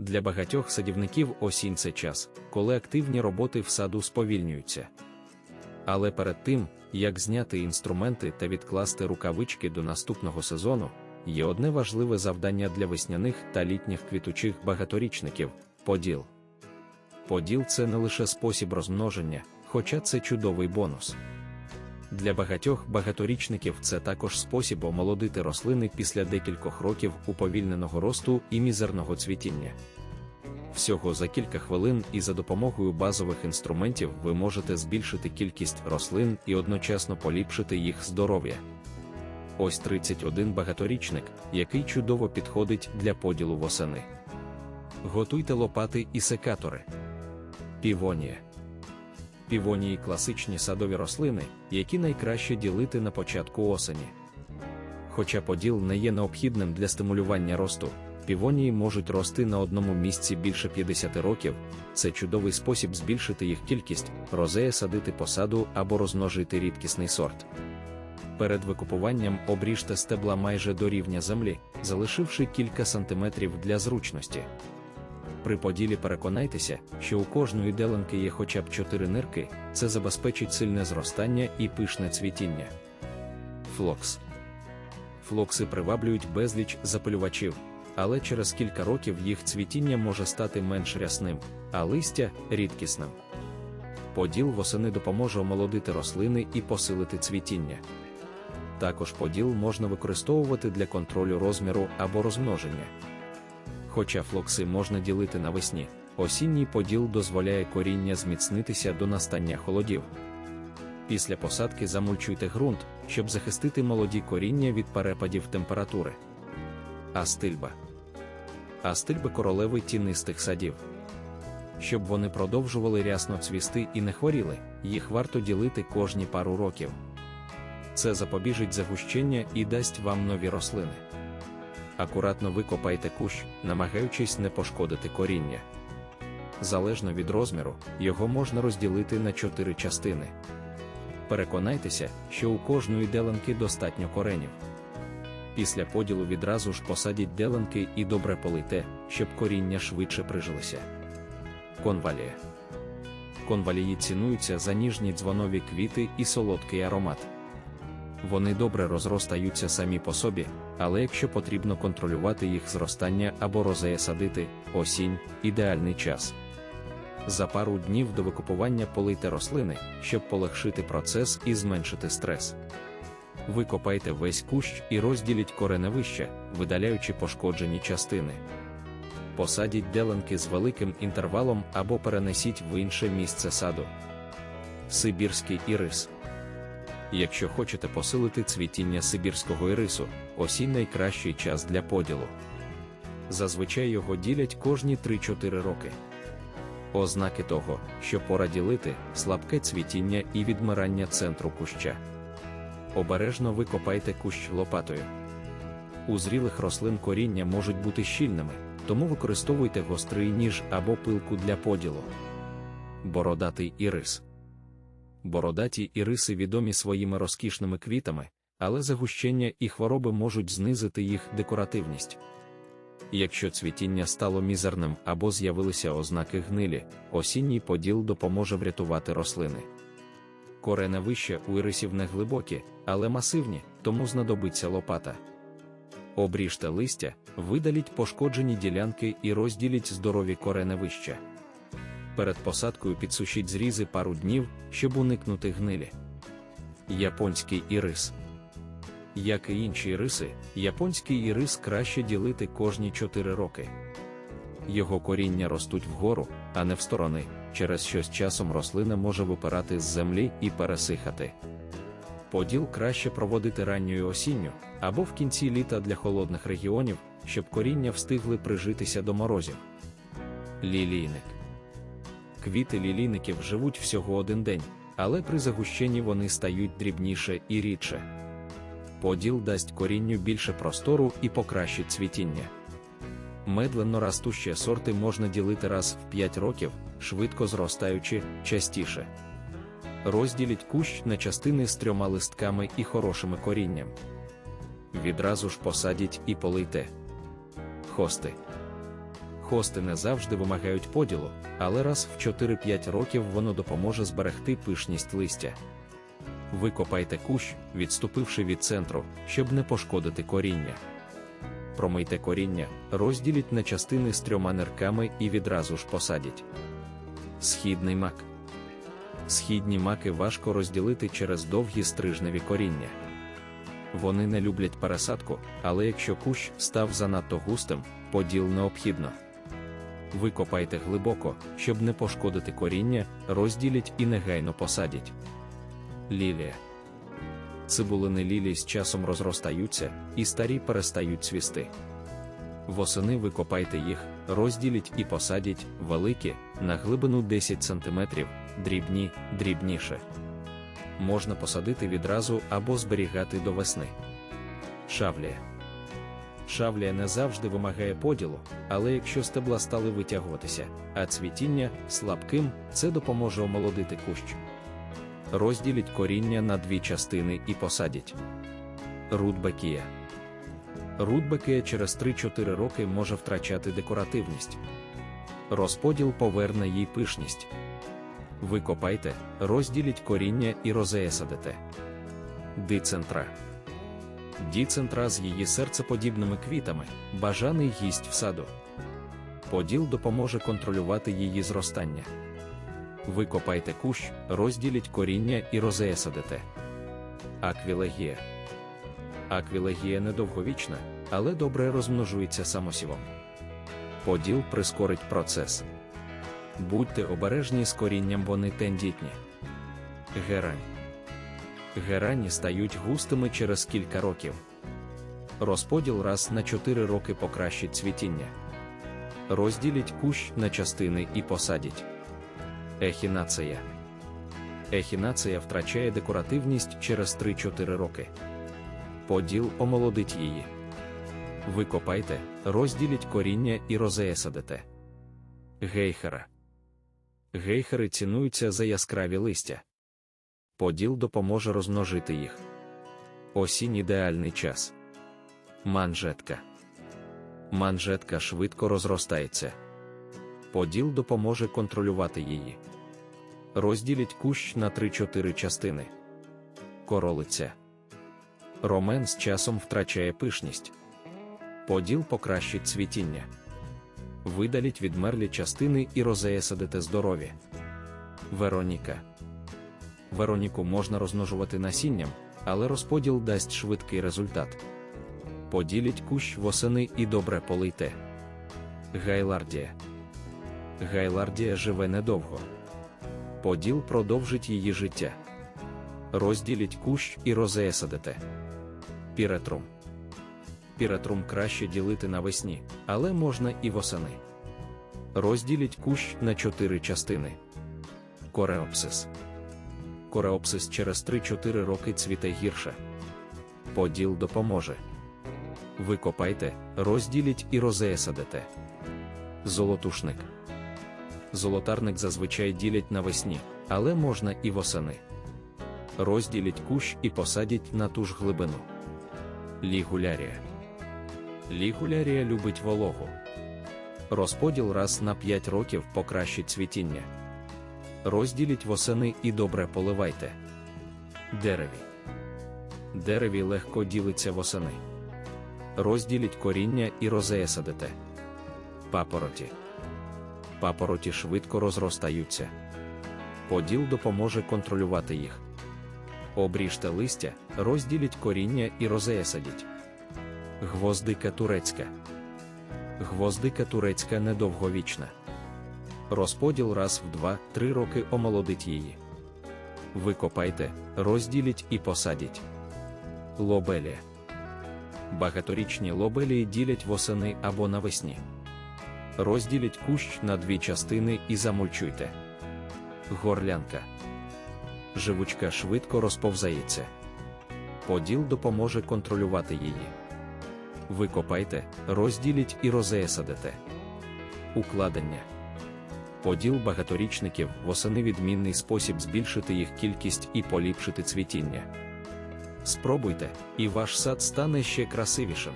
Для багатьох садівників осінь це час, коли активні роботи в саду сповільнюються. Але перед тим, як зняти інструменти та відкласти рукавички до наступного сезону, є одне важливе завдання для весняних та літніх квітучих багаторічників поділ. Поділ це не лише спосіб розмноження, хоча це чудовий бонус. Для багатьох багаторічників це також спосіб омолодити рослини після декількох років уповільненого росту і мізерного цвітіння. Всього за кілька хвилин і за допомогою базових інструментів ви можете збільшити кількість рослин і одночасно поліпшити їх здоров'я. Ось 31 багаторічник, який чудово підходить для поділу восени. Готуйте лопати і секатори. Півонія. Півонії класичні садові рослини, які найкраще ділити на початку осені. Хоча поділ не є необхідним для стимулювання росту, півонії можуть рости на одному місці більше 50 років. Це чудовий спосіб збільшити їх кількість, розея садити посаду або розмножити рідкісний сорт. Перед викупуванням обріжте стебла майже до рівня землі, залишивши кілька сантиметрів для зручності. При поділі переконайтеся, що у кожної деленки є хоча б 4 нирки, це забезпечить сильне зростання і пишне цвітіння. Флокс. Флокси приваблюють безліч запилювачів, але через кілька років їх цвітіння може стати менш рясним, а листя рідкісним. Поділ восени допоможе омолодити рослини і посилити цвітіння. Також поділ можна використовувати для контролю розміру або розмноження. Хоча флокси можна ділити навесні, осінній поділ дозволяє коріння зміцнитися до настання холодів. Після посадки замульчуйте ґрунт, щоб захистити молоді коріння від перепадів температури. Астильба. Астильби королеви тінистих садів. Щоб вони продовжували рясно цвісти і не хворіли, їх варто ділити кожні пару років. Це запобіжить загущення і дасть вам нові рослини. Акуратно викопайте кущ, намагаючись не пошкодити коріння. Залежно від розміру, його можна розділити на чотири частини. Переконайтеся, що у кожної деленки достатньо коренів. Після поділу відразу ж посадіть деленки і добре полийте, щоб коріння швидше прижилися. Конвалія. Конвалії цінуються за ніжні дзвонові квіти і солодкий аромат. Вони добре розростаються самі по собі, але якщо потрібно контролювати їх зростання або розея садити, осінь ідеальний час. За пару днів до викупування полийте рослини, щоб полегшити процес і зменшити стрес. Викопайте весь кущ і розділіть кореневище, видаляючи пошкоджені частини. Посадіть деленки з великим інтервалом або перенесіть в інше місце саду. Сибірський ірис. Якщо хочете посилити цвітіння сибірського ірису, осінь найкращий час для поділу. Зазвичай його ділять кожні 3-4 роки. Ознаки того, що пора ділити, слабке цвітіння і відмирання центру куща. Обережно викопайте кущ лопатою. У зрілих рослин коріння можуть бути щільними, тому використовуйте гострий ніж або пилку для поділу. Бородатий ірис. Бородаті іриси відомі своїми розкішними квітами, але загущення і хвороби можуть знизити їх декоративність. Якщо цвітіння стало мізерним або з'явилися ознаки гнилі, осінній поділ допоможе врятувати рослини. Кореневища у ірисів не глибокі, але масивні, тому знадобиться лопата. Обріжте листя, видаліть пошкоджені ділянки і розділіть здорові кореневища. Перед посадкою підсушіть зрізи пару днів, щоб уникнути гнилі. Японський ірис. Як і інші іриси, японський ірис краще ділити кожні 4 роки. Його коріння ростуть вгору, а не в сторони, через що з часом рослина може випирати з землі і пересихати. Поділ краще проводити ранньою осінню або в кінці літа для холодних регіонів, щоб коріння встигли прижитися до морозів. Лілійник. Квіти лілійників живуть всього один день, але при загущенні вони стають дрібніше і рідше. Поділ дасть корінню більше простору і покращить цвітіння. Медленно ростущі сорти можна ділити раз в 5 років, швидко зростаючи частіше. Розділіть кущ на частини з трьома листками і хорошими корінням. Відразу ж посадіть і полийте. Хости. Хости не завжди вимагають поділу, але раз в 4-5 років воно допоможе зберегти пишність листя. Викопайте кущ, відступивши від центру, щоб не пошкодити коріння. Промийте коріння, розділіть на частини з трьома нирками і відразу ж посадіть. Східний мак. Східні маки важко розділити через довгі стрижневі коріння. Вони не люблять пересадку, але якщо кущ став занадто густим, поділ необхідно. Викопайте глибоко, щоб не пошкодити коріння, розділіть і негайно посадіть. Лілія. Цибулини лілій з часом розростаються, і старі перестають цвісти. Восени викопайте їх, розділіть і посадіть великі на глибину 10 см, дрібні, дрібніше. Можна посадити відразу або зберігати до весни. Шавлія. Шавлія не завжди вимагає поділу, але якщо стебла стали витягуватися, а цвітіння слабким, це допоможе омолодити кущ. Розділіть коріння на дві частини і посадіть. Рудбекія. Рудбекія через 3-4 роки може втрачати декоративність. Розподіл поверне їй пишність. Викопайте, розділіть коріння і розеясадите. Дицентра. Діцентра з її серцеподібними квітами, бажаний гість в саду. Поділ допоможе контролювати її зростання. Викопайте кущ, розділіть коріння і розеясадите. Аквілегія. Аквілегія недовговічна, але добре розмножується самосівом. Поділ прискорить процес. Будьте обережні з корінням, вони тендітні. Герань. Герані стають густими через кілька років. Розподіл раз на 4 роки покращить цвітіння. Розділіть кущ на частини і посадіть. Ехінація. Ехінація втрачає декоративність через 3-4 роки. Поділ омолодить її. Викопайте, розділіть коріння і розеясадите. Гейхера. Гейхери цінуються за яскраві листя. Поділ допоможе розмножити їх. Осінь ідеальний час. Манжетка. Манжетка швидко розростається. Поділ допоможе контролювати її. Розділіть кущ на 3-4 частини. Королиця. Ромен з часом втрачає пишність. Поділ покращить цвітіння. Видаліть відмерлі частини і розеясадите здорові. Вероніка. Вероніку можна розмножувати насінням, але розподіл дасть швидкий результат. Поділіть кущ восени і добре полийте. Гайлардія. Гайлардія живе недовго. Поділ продовжить її життя. Розділіть кущ і розеясадите. Піретрум. Піретрум краще ділити навесні, але можна і восени. Розділіть кущ на 4 частини. Кореопсис. Кореопсис через 3-4 роки цвіте гірше. Поділ допоможе. Викопайте, розділіть і розеясадите. Золотушник. Золотарник зазвичай ділять навесні, але можна і восени. Розділіть кущ і посадіть на ту ж глибину. Лігулярія. Лігулярія любить вологу. Розподіл раз на 5 років покращить цвітіння. Розділіть восени і добре поливайте. Дереві. Дереві легко ділиться восени. Розділіть коріння і розеясадите. Папороті. Папороті швидко розростаються. Поділ допоможе контролювати їх. Обріжте листя, розділіть коріння і розеясадіть. Гвоздика турецька. Гвоздика турецька недовговічна. Розподіл раз в 2-3 роки омолодить її. Викопайте, розділіть і посадіть. Лобелія. Багаторічні лобелії ділять восени або навесні. Розділіть кущ на дві частини і замульчуйте. Горлянка. Живучка швидко розповзається. Поділ допоможе контролювати її. Викопайте, розділіть і розеясадите. Укладення. Поділ багаторічників восени відмінний спосіб збільшити їх кількість і поліпшити цвітіння. Спробуйте, і ваш сад стане ще красивішим.